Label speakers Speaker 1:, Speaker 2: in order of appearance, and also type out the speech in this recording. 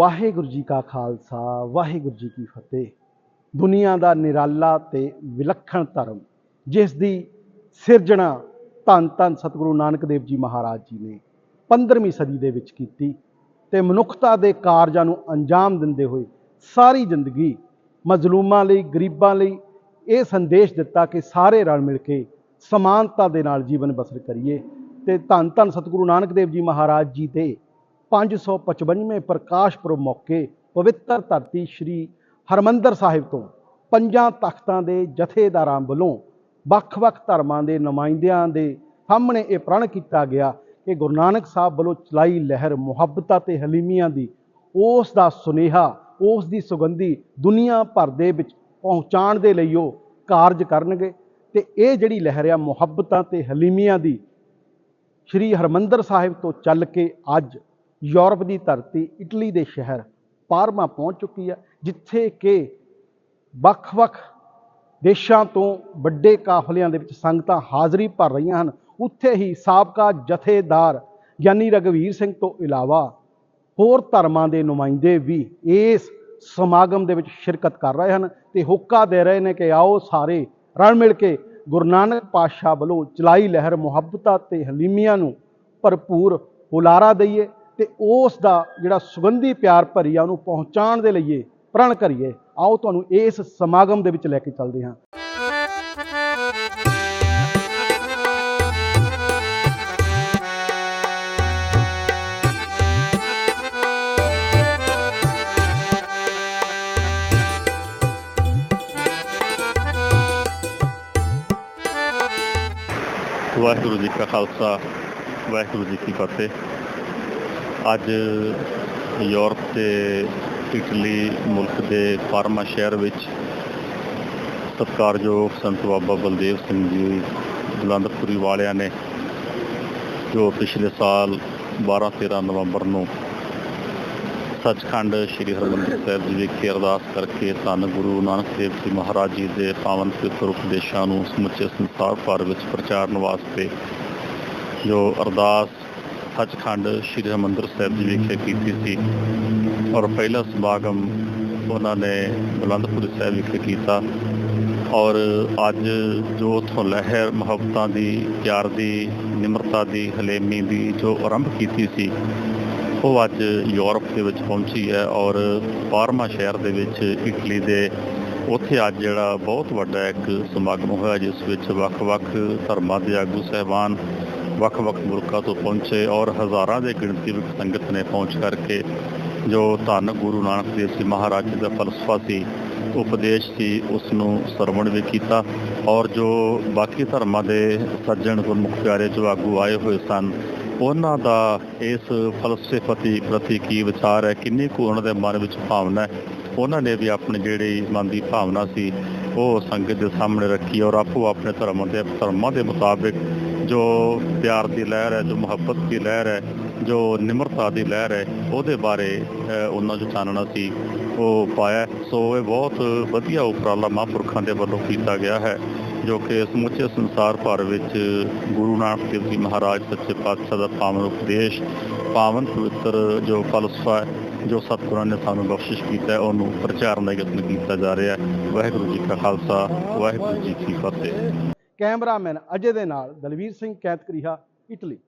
Speaker 1: ਵਾਹਿਗੁਰੂ ਜੀ ਕਾ ਖਾਲਸਾ, ਵਾਹਿਗੁਰੂ ਜੀ ਕੀ ਫਤਿਹ। ਦੁਨੀਆ ਦਾ ਨਿਰਾਲਾ ਤੇ ਵਿਲੱਖਣ ਧਰਮ, ਜਿਸ ਦੀ ਸਿਰਜਣਾ ਧੰਨ ਧੰਨ ਸਤਿਗੁਰੂ ਨਾਨਕ ਦੇਵ ਜੀ ਮਹਾਰਾਜ ਜੀ ਨੇ 15ਵੀਂ ਸਦੀ ਦੇ ਵਿੱਚ ਕੀਤੀ ਤੇ ਮਨੁੱਖਤਾ ਦੇ ਕਾਰਜਾਂ ਨੂੰ ਅੰਜਾਮ ਦਿੰਦੇ ਹੋਏ ਸਾਰੀ ਜ਼ਿੰਦਗੀ ਮਜ਼ਲੂਮਾਂ ਲਈ, ਗਰੀਬਾਂ ਲਈ ਇਹ ਸੰਦੇਸ਼ ਦਿੱਤਾ ਕਿ ਸਾਰੇ ਰਲ ਮਿਲ ਕੇ ਸਮਾਨਤਾ ਦੇ ਨਾਲ ਜੀਵਨ ਬਸਰ ਕਰੀਏ ਤੇ ਧੰਨ ਧੰਨ ਸਤਿਗੁਰੂ ਨਾਨਕ ਦੇਵ ਜੀ ਮਹਾਰਾਜ ਜੀ ਦੇ 555ਵੇਂ ਪ੍ਰਕਾਸ਼ ਪੁਰਬ ਮੌਕੇ ਪਵਿੱਤਰ ਧਰਤੀ ਸ੍ਰੀ ਹਰਮੰਦਰ ਸਾਹਿਬ ਤੋਂ ਪੰਜਾਂ ਤਖਤਾਂ ਦੇ ਜਥੇਦਾਰਾਂ ਵੱਲੋਂ ਵੱਖ-ਵੱਖ ਧਰਮਾਂ ਦੇ ਨੁਮਾਇੰਦਿਆਂ ਦੇ ਸਾਹਮਣੇ ਇਹ ਪ੍ਰਣ ਕੀਤਾ ਗਿਆ ਕਿ ਗੁਰੂ ਨਾਨਕ ਸਾਹਿਬ ਵੱਲੋਂ ਚਲਾਈ ਲਹਿਰ ਮੁਹੱਬਤਾਂ ਤੇ ਹਲੀਮੀਆਂ ਦੀ, ਉਸ ਦਾ ਸੁਨੇਹਾ, ਉਸ ਦੀ ਸੁਗੰਧੀ ਦੁਨੀਆ ਭਰ ਦੇ ਵਿੱਚ ਪਹੁੰਚਾਉਣ ਦੇ ਲਈ ਉਹ ਕਾਰਜ ਕਰਨਗੇ ਤੇ ਇਹ ਜਿਹੜੀ ਲਹਿਰ ਆ ਮੁਹੱਬਤਾਂ ਤੇ ਹਲੀਮੀਆਂ ਦੀ ਸ਼੍ਰੀ ਹਰਮੰਦਰ ਸਾਹਿਬ ਤੋਂ ਚੱਲ ਕੇ ਅੱਜ ਯੂਰਪ ਦੀ ਧਰਤੀ ਇਟਲੀ ਦੇ ਸ਼ਹਿਰ ਪਾਰਮਾ ਪਹੁੰਚ ਚੁੱਕੀ ਹੈ, ਜਿੱਥੇ ਕਿ ਵੱਖ-ਵੱਖ ਦੇਸ਼ਾਂ ਤੋਂ ਵੱਡੇ ਕਾਫਲਿਆਂ ਦੇ ਵਿੱਚ ਸੰਗਤਾਂ ਹਾਜ਼ਰੀ ਭਰ ਰਹੀਆਂ ਹਨ। ਉੱਥੇ ਹੀ ਸਾਬਕਾ ਜਥੇਦਾਰ ਗਿਆਨੀ ਰਗਵੀਰ ਸਿੰਘ ਤੋਂ ਇਲਾਵਾ ਹੋਰ ਧਰਮਾਂ ਦੇ ਨੁਮਾਇੰਦੇ ਵੀ ਇਸ ਸਮਾਗਮ ਦੇ ਵਿੱਚ ਸ਼ਿਰਕਤ ਕਰ ਰਹੇ ਹਨ ਤੇ ਹੋਕਾ ਦੇ ਰਹੇ ਨੇ ਕਿ ਆਓ ਸਾਰੇ ਰਲ ਮਿਲ ਕੇ ਗੁਰੂ ਨਾਨਕ ਪਾਤਸ਼ਾਹ ਵੱਲੋਂ ਚਲਾਈ ਲਹਿਰ ਮੁਹੱਬਤਾਂ ਤੇ ਹਲੀਮੀਆਂ ਨੂੰ ਭਰਪੂਰ ਹੁਲਾਰਾ ਦਈਏ। ਤੇ ਉਸ ਦਾ ਜਿਹੜਾ ਸੁਗੰਧੀ ਪਿਆਰ ਭਰੀ ਆ ਉਹਨੂੰ ਪਹੁੰਚਾਉਣ ਦੇ ਲਈਏ, ਪ੍ਰਣ ਕਰੀਏ, ਆਓ ਤੁਹਾਨੂੰ ਇਸ ਸਮਾਗਮ ਦੇ ਵਿੱਚ ਲੈ ਕੇ ਚੱਲਦੇ ਹਾਂ।
Speaker 2: ਵਾਹਿਗੁਰੂ ਜੀ ਕਾ ਖਾਲਸਾ, ਵਾਹਿਗੁਰੂ ਜੀ ਕੀ ਫਤਿਹ। ਅੱਜ ਯੂਰਪ ਤੇ ਇਟਲੀ ਮੁਲਕ ਦੇ ਫਾਰਮਾ ਸ਼ਹਿਰ ਵਿੱਚ ਸਤਿਕਾਰਯੋਗ ਸੰਤ ਬਾਬਾ ਬਲਦੇਵ ਸਿੰਘ ਜੀ, ਬੁਲੰਦਪੁਰੀ ਵਾਲਿਆਂ ਨੇ ਜੋ ਪਿਛਲੇ ਸਾਲ 12-13 ਨਵੰਬਰ ਨੂੰ ਸੱਚਖੰਡ ਸ੍ਰੀ ਹਰਿਮੰਦਰ ਸਾਹਿਬ ਜੀ ਵਿਖੇ ਅਰਦਾਸ ਕਰਕੇ ਧੰਨ ਗੁਰੂ ਨਾਨਕ ਦੇਵ ਜੀ ਮਹਾਰਾਜ ਜੀ ਦੇ ਪਾਵਨ ਪਵਿੱਤਰ ਉਪਦੇਸ਼ਾਂ ਨੂੰ ਸਮੁੱਚੇ ਸੰਸਾਰ ਭਰ ਵਿੱਚ ਪ੍ਰਚਾਰਨ ਵਾਸਤੇ ਜੋ ਅਰਦਾਸ ਸੱਚਖੰਡ ਸ੍ਰੀ ਹਰਿਮੰਦਰ ਸਾਹਿਬ ਜੀ ਵਿਖੇ ਕੀਤੀ ਸੀ ਔਰ ਪਹਿਲਾ ਸਮਾਗਮ ਉਹਨਾਂ ਨੇ ਬੁਲੰਦਪੁਰ ਸਾਹਿਬ ਵਿਖੇ ਕੀਤਾ ਔਰ ਅੱਜ ਜੋ ਉਥੋਂ ਲਹਿਰ, ਮੁਹੱਬਤਾਂ ਦੀ, ਪਿਆਰ ਦੀ, ਨਿਮਰਤਾ ਦੀ, ਹਲੇਮੀ ਦੀ ਜੋ ਆਰੰਭ ਕੀਤੀ ਸੀ, ਉਹ ਅੱਜ ਯੂਰਪ ਦੇ ਵਿੱਚ ਪਹੁੰਚੀ ਹੈ ਔਰ ਪਾਰਮਾ ਸ਼ਹਿਰ ਦੇ ਵਿੱਚ ਇਟਲੀ ਦੇ ਉੱਥੇ ਅੱਜ ਜਿਹੜਾ ਬਹੁਤ ਵੱਡਾ ਇੱਕ ਸਮਾਗਮ ਹੋਇਆ ਜਿਸ ਵਿੱਚ ਵੱਖ-ਵੱਖ ਧਰਮਾਂ ਦੇ ਆਗੂ, ਸਹਿਬਾਨ ਵੱਖ-ਵੱਖ ਮੁਲਕਾਂ ਤੋਂ ਪਹੁੰਚੇ ਔਰ ਹਜ਼ਾਰਾਂ ਦੇ ਗਿਣਤੀ ਵਿੱਚ ਸੰਗਤ ਨੇ ਪਹੁੰਚ ਕਰਕੇ ਜੋ ਧੰਨ ਗੁਰੂ ਨਾਨਕ ਦੇਵ ਜੀ ਮਹਾਰਾਜ ਜੀ ਦਾ ਫਲਸਫਾ ਸੀ, ਉਪਦੇਸ਼ ਸੀ ਉਸ ਨੂੰ ਸਰਵਣ ਵੀ ਕੀਤਾ ਔਰ ਜੋ ਬਾਕੀ ਧਰਮਾਂ ਦੇ ਸੱਜਣ ਗੁਰਮੁਖ ਪਿਆਰੇ ਜੋ ਆਗੂ ਆਏ ਹੋਏ ਸਨ, ਉਹਨਾਂ ਦਾ ਇਸ ਫਲਸਫੇ ਪ੍ਰਤੀ ਕੀ ਵਿਚਾਰ ਹੈ, ਕਿੰਨੀ ਕੁ ਉਹਨਾਂ ਦੇ ਮਨ ਵਿੱਚ ਭਾਵਨਾ ਹੈ, ਉਹਨਾਂ ਨੇ ਵੀ ਆਪਣੀ ਜਿਹੜੀ ਮਨ ਦੀ ਭਾਵਨਾ ਸੀ, ਉਹ ਸੰਗਤ ਦੇ ਸਾਹਮਣੇ ਰੱਖੀ ਔਰ ਆਪੋ ਆਪਣੇ ਧਰਮਾਂ ਦੇ ਧਰਮਾਂ ਦੇ ਮੁਤਾਬਿਕ ਜੋ ਪਿਆਰ ਦੀ ਲਹਿਰ ਹੈ, ਜੋ ਮੁਹੱਬਤ ਦੀ ਲਹਿਰ ਹੈ, ਜੋ ਨਿਮਰਤਾ ਦੀ ਲਹਿਰ ਹੈ, ਉਹਦੇ ਬਾਰੇ ਉਹਨਾਂ ਜੋ ਚਾਨਣਾ ਸੀ, ਉਹ ਪਾਇਆ। ਸੋ ਇਹ ਬਹੁਤ ਵਧੀਆ ਉਪਰਾਲਾ ਮਹਾਂਪੁਰਖਾਂ ਦੇ ਵੱਲੋਂ ਕੀਤਾ ਗਿਆ ਹੈ, ਜੋ ਕਿ ਸਮੁੱਚੇ ਸੰਸਾਰ ਭਰ ਵਿੱਚ ਗੁਰੂ ਨਾਨਕ ਦੇਵ ਜੀ ਮਹਾਰਾਜ, ਸੱਚੇ ਪਾਤਸ਼ਾਹ ਦਾ ਪਾਵਨ ਉਪਦੇਸ਼, ਪਾਵਨ ਪਵਿੱਤਰ ਜੋ ਫਲਸਫਾ ਜੋ ਸਤਿਗੁਰਾਂ ਨੇ ਸਾਨੂੰ ਬਖਸ਼ਿਸ਼ ਕੀਤਾ ਹੈ, ਉਹਨੂੰ ਪ੍ਰਚਾਰਨ ਦਾ ਯਤਨ ਕੀਤਾ ਜਾ ਰਿਹਾ ਹੈ। ਵਾਹਿਗੁਰੂ ਜੀ ਕਾ ਖਾਲਸਾ, ਵਾਹਿਗੁਰੂ ਜੀ ਕੀ ਫਤਿਹ।
Speaker 1: ਕੈਮਰਾਮੈਨ ਅਜੇ ਦੇ ਨਾਲ ਦਲਵੀਰ ਸਿੰਘ ਕੈਤਕਰੀਹਾ ਇਟਲੀ।